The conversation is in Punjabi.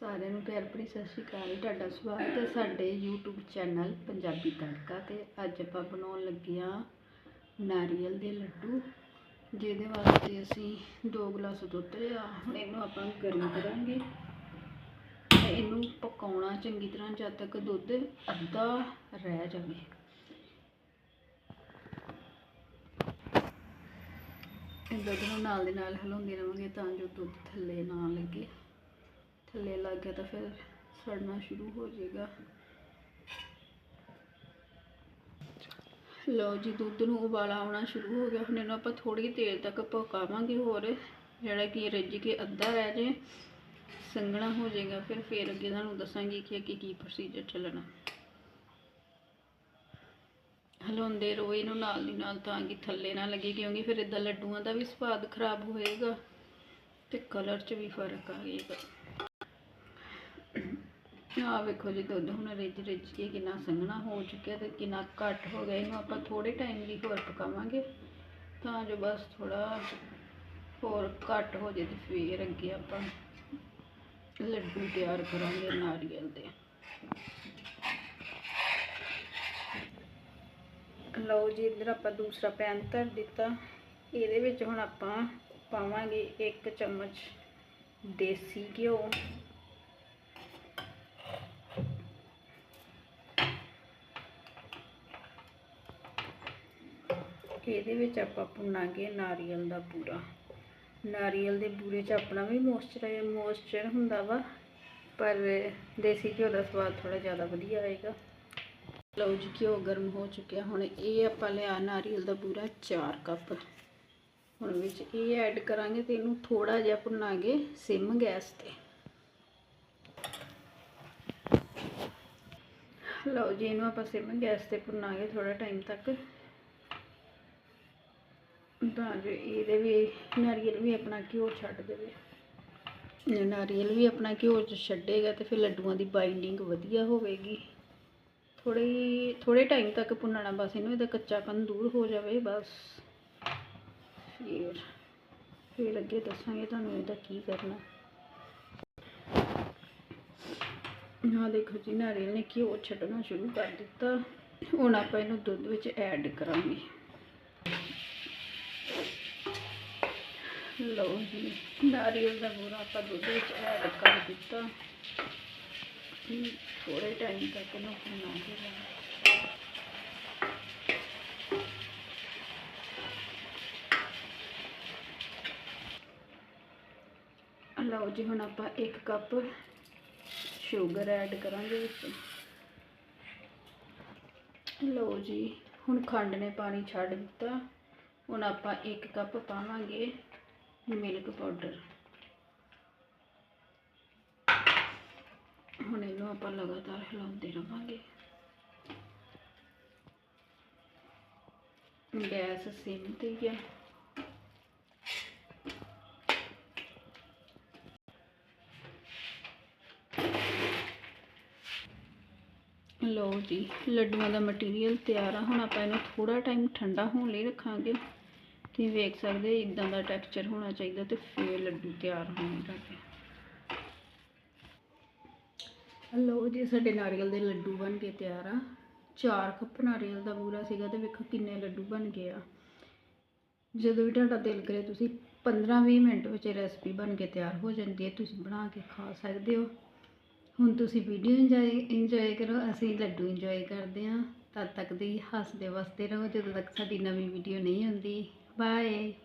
ਸਾਰਿਆਂ ਨੂੰ ਪਿਆਰ ਭਰੀ ਸਤਿ ਸ਼੍ਰੀ ਅਕਾਲ ਤੁਹਾਡਾ ਸਵਾਗਤ ਹੈ ਸਾਡੇ YouTube ਚੈਨਲ ਪੰਜਾਬੀ ਤੜਕਾ ਤੇ। ਅੱਜ ਆਪਾਂ ਬਣਾਉਣ ਲੱਗੇ ਹਾਂ ਨਾਰੀਅਲ ਦੇ ਲੱਡੂ, ਜਿਹਦੇ ਵਾਸਤੇ ਅਸੀਂ 2 ਗਲਾਸ ਦੁੱਧ ਲਿਆ ਹੁਣ ਇਹਨੂੰ ਆਪਾਂ ਗਰਮ ਕਰਾਂਗੇ। ਤੇ ਇਹਨੂੰ ਪਕਾਉਣਾ ਚੰਗੀ ਤਰ੍ਹਾਂ ਜਦ ਤੱਕ ਦੁੱਧ ਅੱਧਾ ਰਹਿ ਜਾਵੇ। ਦੁੱਧ ਨੂੰ ਨਾਲ ਦੇ ਨਾਲ ਹਿਲਾਉਂਦੇ ਰਹਾਂਗੇ ਤਾਂ ਜੋ ਦੁੱਧ ਥੱਲੇ ਨਾ ਲੱਗੇ। ਥੱਲੇ ਲੱਗ ਗਿਆ ਤਾਂ ਫਿਰ ਸੜਨਾ ਸ਼ੁਰੂ ਹੋ ਜਾਏਗਾ। ਲਓ ਜੀ, ਦੁੱਧ ਨੂੰ ਉਬਾਲਾ ਆਉਣਾ ਸ਼ੁਰੂ ਹੋ ਗਿਆ। ਹੁਣ ਇਹਨੂੰ ਆਪਾਂ ਥੋੜੀ ਦੇਰ ਤੱਕ ਪਕਾਵਾਂਗੇ ਹੋਰ, ਜਿਹੜਾ ਕਿ ਰਿੱਝ ਕੇ ਅੱਧਾ ਰਹਿ ਜੇ, ਸੰਘਣਾ ਹੋ ਜਾਏਗਾ। ਫਿਰ ਫੇਰ ਅੱਗੇ ਤੁਹਾਨੂੰ ਦੱਸਾਂਗੀ ਕਿ ਅੱਗੇ ਕੀ ਪ੍ਰੋਸੀਜਰ ਚੱਲਣਾ। ਹਲਾਉਂਦੇ ਰਹੋ, ਇਹਨੂੰ ਨਾਲ ਦੀ ਨਾਲ ਤਾਂ ਕਿ ਥੱਲੇ ਨਾ ਲੱਗੇ, ਕਿਉਂਕਿ ਫਿਰ ਇਦਾਂ ਲੱਡੂਆਂ ਦਾ ਵੀ ਸਵਾਦ ਖਰਾਬ ਹੋਏਗਾ ਤੇ ਕਲਰ 'ਚ ਵੀ ਫ਼ਰਕ ਆ ਜਾਏਗਾ। ਆਹ ਵੇਖੋ ਜੀ, ਦੁੱਧ ਹੁਣ ਰਿੱਝ ਰਿੱਝ ਕੇ ਕਿੰਨਾ ਸੰਘਣਾ ਹੋ ਚੁੱਕਿਆ ਤੇ ਕਿੰਨਾ ਘੱਟ ਹੋ ਗਿਆ। ਇਹਨੂੰ ਆਪਾਂ ਥੋੜੇ ਟਾਈਮ ਲਈ ਹੋਰ ਪਕਾਵਾਂਗੇ। ਤਾਂ ਜੋ ਬਸ ਥੋੜਾ ਹੋਰ ਘੱਟ ਹੋ ਜੇ ਤੇ ਫੇਰ ਅੱਗੇ ਆਪਾਂ ਲੱਡੂ ਤਿਆਰ ਕਰਾਂਗੇ ਨਾਰੀਅਲ ਦੇ। ਲਓ ਜੀ, ਇੱਧਰ ਆਪਾਂ ਦੂਸਰਾ ਪੈਨ ਧਰ ਦਿੱਤਾ। ਇਹਦੇ ਵਿੱਚ ਹੁਣ ਆਪਾਂ ਪਾਵਾਂਗੇ 1 ਚਮਚ ਦੇਸੀ ਘਿਓ। ਇਹਦੇ ਵਿੱਚ ਆਪਾਂ ਭੁੰਨਾਂਗੇ ਨਾਰੀਅਲ ਦਾ ਪੂਰਾ। ਨਾਰੀਅਲ ਦੇ ਪੂਰੇ 'ਚ ਆਪਣਾ ਵੀ ਮੋਇਸਚਰ ਮੋਇਸਚਰ ਹੁੰਦਾ ਵਾ, ਪਰ ਦੇਸੀ ਘਿਓ ਦਾ ਸਵਾਦ ਥੋੜਾ ਜ਼ਿਆਦਾ ਵਧੀਆ ਆਏਗਾ ਲਓ ਜੀ, ਘਿਓ ਗਰਮ ਹੋ ਚੁੱਕਿਆ। ਹੁਣ ਇਹ ਆਪਾਂ ਲਿਆ ਨਾਰੀਅਲ ਦਾ ਪੂਰਾ 4 ਕੱਪ। ਹੁਣ ਵਿੱਚ ਇਹ ਐਡ ਕਰਾਂਗੇ ਤੇ ਇਹਨੂੰ ਥੋੜਾ ਜਿਹਾ ਭੁੰਨਾਂਗੇ ਸਿਮ ਗੈਸ ਤੇ। ਲਓ ਜੀ, ਇਹਨੂੰ ਆਪਾਂ ਸਿਮ ਗੈਸ ਤੇ ਭੁੰਨਾਂਗੇ ਥੋੜਾ ਟਾਈਮ ਤੱਕ। ਤਾਂ ਜੋ ਇਹਦੇ ਵੀ, ਨਾਰੀਅਲ ਵੀ ਆਪਣਾ ਘਿਓ ਛੱਡ ਦੇਵੇ। ਨਾਰੀਅਲ ਵੀ ਆਪਣਾ ਘਿਓ ਚ ਛੱਡੇਗਾ ਤੇ ਫਿਰ ਲੱਡੂਆਂ ਦੀ ਬਾਈਂਡਿੰਗ ਵਧੀਆ ਹੋਵੇਗੀ। ਥੋੜੀ ਥੋੜੇ ਟਾਈਮ ਤੱਕ ਭੁੰਨਣਾ, ਬਸ ਇਹਨੂੰ ਇਹਦਾ ਕੱਚਾਪਨ ਦੂਰ ਹੋ ਜਾਵੇ, ਬਸ। ਫਿਰ ਫਿਰ ਅੱਗੇ ਦੱਸਾਂਗੇ ਤੁਹਾਨੂੰ ਇਹਦਾ ਕੀ ਕਰਨਾ। ਆਹ ਦੇਖੋ ਜੀ, ਨਾਰੀਅਲ ਨੇ ਘਿਓ ਛੱਡਣਾ ਸ਼ੁਰੂ ਕਰ ਦਿੱਤਾ। ਹੁਣ ਆਪਾਂ ਇਹਨੂੰ ਦੁੱਧ ਵਿੱਚ ਐਡ ਕਰਾਂਗੇ। ਲਓ ਜੀ, ਨਾਰੀਅਲ ਦਾ ਬੂਰਾ ਆਪਾਂ ਦੁੱਧ ਵਿੱਚ ਐਡ ਕਰ ਦਿੱਤਾ। ਥੋੜੇ ਟਾਈਮ ਤੱਕ ਇਹਨੂੰ ਭੁੰਨਾਂਗੇ ਲਓ ਜੀ, ਹੁਣ ਆਪਾਂ 1 ਕੱਪ ਸ਼ੂਗਰ ਐਡ ਕਰਾਂਗੇ ਵਿੱਚ। ਲਓ ਜੀ, ਹੁਣ ਖੰਡ ਨੇ ਪਾਣੀ ਛੱਡ ਦਿੱਤਾ। ਹੁਣ ਆਪਾਂ 1 ਕੱਪ ਪਾਵਾਂਗੇ। ਮਿਲਕ ਪਾਊਡਰ ਹੁਣ ਇਹਨੂੰ ਆਪਾਂ ਲਗਾਤਾਰ ਹਿਲਾਉਂਦੇ ਰਹਾਂਗੇ ਗੈਸ ਸਿਮ ਤੇ ਹੀ ਹੈ ਲਓ ਜੀ, ਲੱਡੂਆਂ ਦਾ ਮਟੀਰੀਅਲ ਤਿਆਰ ਆ। ਹੁਣ ਆਪਾਂ ਇਹਨੂੰ ਥੋੜਾ ਟਾਈਮ ਠੰਡਾ ਹੋਣ ਲਈ ਰੱਖਾਂਗੇ। ਤੁਸੀਂ ਵੇਖ ਸਕਦੇ ਇਦਾਂ ਦਾ ਟੈਕਸਚਰ ਹੋਣਾ ਚਾਹੀਦਾ ਤੇ ਫੇਰ ਲੱਡੂ ਤਿਆਰ ਹੋਣਗੇ ਲਓ ਜੀ, ਸਾਡੇ ਨਾਰੀਅਲ ਦੇ ਲੱਡੂ ਬਣ ਕੇ ਤਿਆਰ ਆ। 4 ਕੱਪ ਨਾਰੀਅਲ ਦਾ ਬੂਰਾ ਸੀਗਾ ਤੇ ਵੇਖੋ ਕਿੰਨੇ ਲੱਡੂ ਬਣ ਗਏ ਆ। ਜਦੋਂ ਵੀ ਤੁਹਾਡਾ ਦਿਲ ਕਰੇ, ਤੁਸੀਂ 15-20 ਮਿੰਟ ਵਿੱਚ ਰੈਸਪੀ ਬਣ ਕੇ ਤਿਆਰ ਹੋ ਜਾਂਦੀ ਹੈ, ਤੁਸੀਂ ਬਣਾ ਕੇ ਖਾ ਸਕਦੇ ਹੋ। ਹੁਣ ਤੁਸੀਂ ਵੀਡੀਓ ਇੰਜੋਏ ਇੰਜੋਏ ਕਰੋ, ਅਸੀਂ ਲੱਡੂ ਇੰਜੋਏ ਕਰਦੇ ਹਾਂ। ਤਦ ਤੱਕ ਦੀ ਹੱਸਦੇ ਵਸਦੇ ਰਹੋ, ਜਦੋਂ ਤੱਕ ਸਾਡੀ ਨਵੀਂ ਵੀਡੀਓ ਨਹੀਂ ਆਉਂਦੀ। Bye.